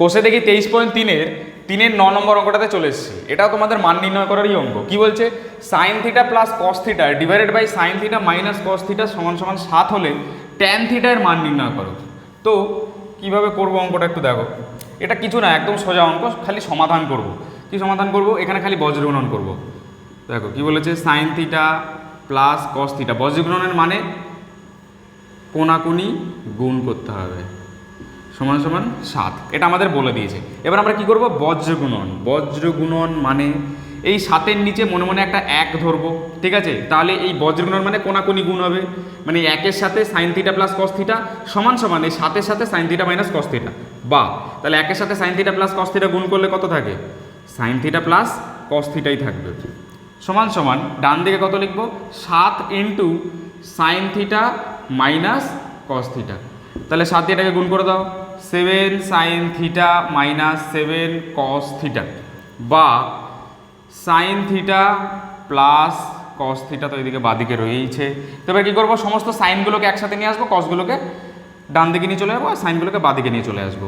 কোষে দেখি তেইশ পয়েন্ট তিনের তিনের ন নম্বর অঙ্কটাতে চলে এসেছি। এটাও তোমাদের মান নির্ণয় করারই অঙ্ক। কি বলছে? Sine theta plus cos theta divided by sine theta minus cos theta সমান সমান সাত হলে ট্যান থিটার মান নির্ণয় করো। তো, কীভাবে করব অঙ্কটা একটু দেখো। এটা কিছু না, একদম সোজা অঙ্ক, খালি সমাধান করব। কি সমাধান করব? এখানে খালি বজ্রগুণন করব। দেখো, কি বলেছে? Sine theta plus cos theta বজ্রগুণনের মানে কোনাকুনি গুণ করতে হবে। সমান সমান সাত। এটা আমাদের বলে দিয়েছে। এবার আমরা কি করব? বজ্রগুণন। বজ্রগুণন মানে এই সাতের নিচে মনে মনে একটা এক ধরবো, ঠিক আছে? তাহলে এই বজ্রগুণন মানে কোনাকুনি গুণ হবে। মানে একের সাথে sine theta plus cos theta সমান সমান এই সাতের সাথে sine theta minus cos theta বা তাহলে একের সাথে sine theta plus cos theta গুণ করলে কত থাকে? সাইন থিটা প্লাস কস থিটাই থাকবে। সমান সমান ডান দিকে কত লিখব? সাত into sine theta minus cos theta তাহলে সাত এটাকে গুণ করে দাও। Seven sine theta minus seven cos theta বা sine theta plus cos theta তো এদিকে বাদিকে রয়েইছে। এবার কী করব? সমস্ত সাইনগুলোকে একসাথে নিয়ে আসব কসগুলোকে ডান দিকে নিয়ে চলে যাব আর সাইনগুলোকে বাদিকে নিয়ে চলে আসব।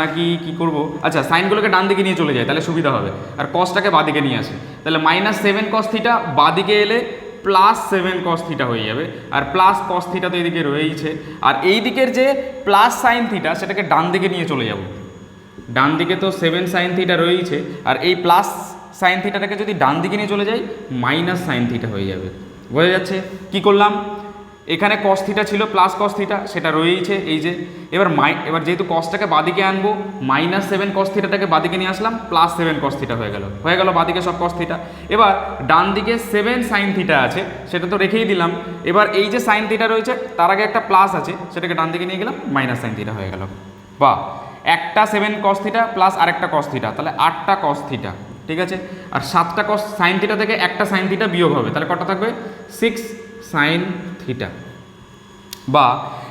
নাকি কি করব? আচ্ছা সাইনগুলোকে ডান দিকে নিয়ে চলে যায় তাহলে সুবিধা হবে। আর কসটাকে বাদিকে নিয়ে আসে। তাহলে মাইনাস সেভেন কস থিটা বাদিকে এলে প্লাস সেভেন কস থিটা হয়ে যাবে। আর প্লাস কস থিটা তো এদিকে রয়েইছে। আর এই দিকের যে প্লাস সাইন থিটা সেটাকে ডান দিকে নিয়ে চলে যাব। ডান দিকে তো সেভেন সাইন থিটা রয়েইছে। আর এই প্লাস সাইন থিটাটাকে যদি ডান দিকে নিয়ে চলে যাই মাইনাস সাইন থিটা হয়ে যাবে। বোঝা যাচ্ছে? কি করলাম? এখানে কস থিটা ছিল প্লাস কস থিটা সেটা রয়েইছে, এই যে। এবার মাই, এবার যেহেতু কসটাকে বাদিকে আনব মাইনাস সেভেন কস থিটাটাকে বাদিকে নিয়ে আসলাম প্লাস সেভেন কস থিটা হয়ে গেল। হয়ে গেল বাদিকে সব কস থিটা এবার ডান দিকে সেভেন সাইন থিটা আছে, সেটা তো রেখেই দিলাম। এবার এই যে সাইন থিটা রয়েছে, তার আগে একটা প্লাস আছে, সেটাকে ডান দিকে নিয়ে গেলাম মাইনাস সাইন থিটা হয়ে গেল। বা একটা সেভেন কস থিটা প্লাস আরেকটা কস থিটা তাহলে আটটা কস থিটা ঠিক আছে? আর সাতটা কস সাইন থিটা থেকে একটা সাইন থিটা বিয়োগ হবে, তাহলে কটা থাকবে? সিক্স সাইন থিটা বা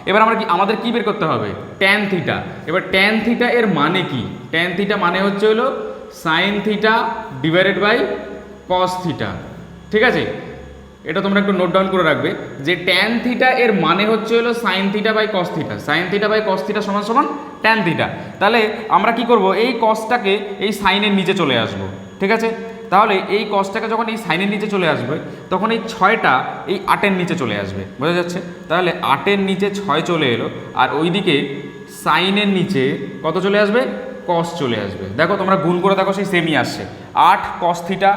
এবার আমরা কি, আমাদের কি বের করতে হবে? ট্যান থিটা এবার ট্যান থিটা এর মানে কি? ট্যান থিটা মানে হচ্ছে হলো sine theta divided by cos theta ঠিক আছে? এটা তোমরা একটু নোট ডাউন করে রাখবে যে ট্যান থিটা এর মানে হচ্ছে হলো sine theta by cos theta sine theta by cos theta সমান সমান ট্যান থিটা তাহলে আমরা কি করব? এই কসটাকে এই সাইনের নিচে চলে আসব। ঠিক আছে? তাহলে এই কসটাকে যখন এই সাইনের নিচে চলে আসবে, তখন এই ছয়টা এই আটের নিচে চলে আসবে। বোঝা যাচ্ছে? তাহলে আটের নিচে ছয় চলে এলো, আর ওইদিকে সাইনের নিচে কত চলে আসবে? কস চলে আসবে। দেখো, তোমরা গুণ করে দেখো, সেই সেমই আসছে। আট কস থিটা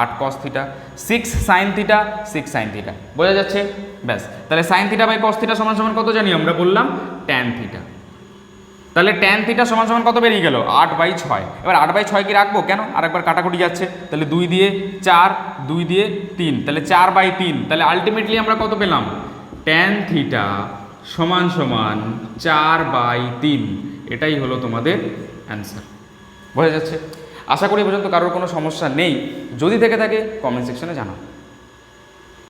আট cos theta six sine theta six sine theta বোঝা যাচ্ছে? ব্যাস। তাহলে sine theta by cos theta সমান সমান কত জানি আমরা বললাম? ট্যান থিটা তাহলে ট্যান থিটা সমান সমান কত বেরিয়ে গেল? আট বাই ছয়। এবার আট বাই ছয় কি রাখব? কেন? আরেকবার কাটাকুটি যাচ্ছে। তাহলে দুই দিয়ে চার, দুই দিয়ে তিন। তাহলে চার বাই তিন। তাহলে আলটিমেটলি আমরা কত পেলাম? ট্যান থিটা সমান সমান চার বাই তিন। এটাই হলো তোমাদের অ্যান্সার বোঝা যাচ্ছে? আশা করি পর্যন্ত কারোর কোনো সমস্যা নেই। যদি থেকে থাকে কমেন্ট সেকশনে জানাও।